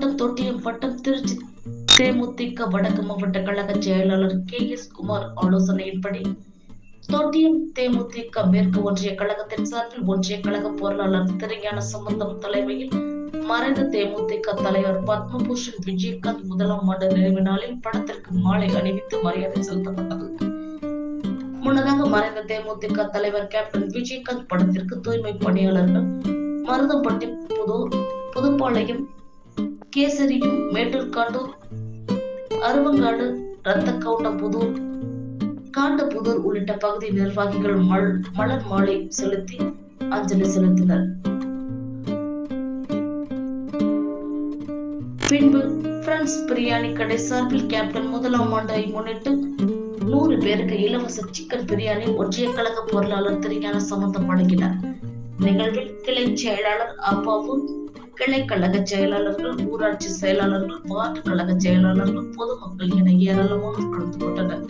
மாவட்டம் தொட்டியம் வட்டம் திருச்சி தேமுதிக வடக்கு மாவட்ட கழக செயலாளர் கே எஸ் குமார் ஆலோசனையின்படி தொட்டியம் தேமுதிக மேற்கு ஒன்றிய கழகத்தின் சார்பில் ஒன்றிய கழக பொருளாளர் திருஞான சம்பந்தம் தலைமையில் மறைந்த தேமுதிக தலைவர் பத்மபூஷன் விஜயகாந்த் முதலாம் ஆண்டு நினைவு நாளில் படத்திற்கு மாலை அணிவித்து மரியாதை செலுத்தப்பட்டது. முன்னதாக மறைந்த தேமுதிக தலைவர் கேப்டன் விஜயகாந்த் படத்திற்கு தூய்மை பணியாளர்கள் மருதம்பட்டி புதூர் புதுப்பாளையம் கேசரியும் மேட்டூர்காண்டூர் அருவங்காடு ரத்தக்கவுண்டம்புதூர் காண்டபுதூர் உள்ளிட்ட பகுதி நிர்வாகிகள் மல் மலர் மாலை செலுத்தி அஞ்சலி செலுத்தினர். பின்பு பிரான்ஸ் பிரியாணி கடை சார்பில் கேப்டன் முதலாம் ஆண்டை முன்னிட்டு நூறு பேருக்கு இலவச சிக்கன் பிரியாணி ஒன்றிய கழக பொருளாளர் திருஞான சம்பந்தம் வழங்கினார். நிகழ்வில் கிளை செயலாளர் அப்பாவு கிளை கழக செயலாளர்கள் ஊராட்சி செயலாளர்கள் வார்டு கழக செயலாளர்கள் பொதுமக்கள் என ஏராளமானோர் கலந்து கொண்டனர்.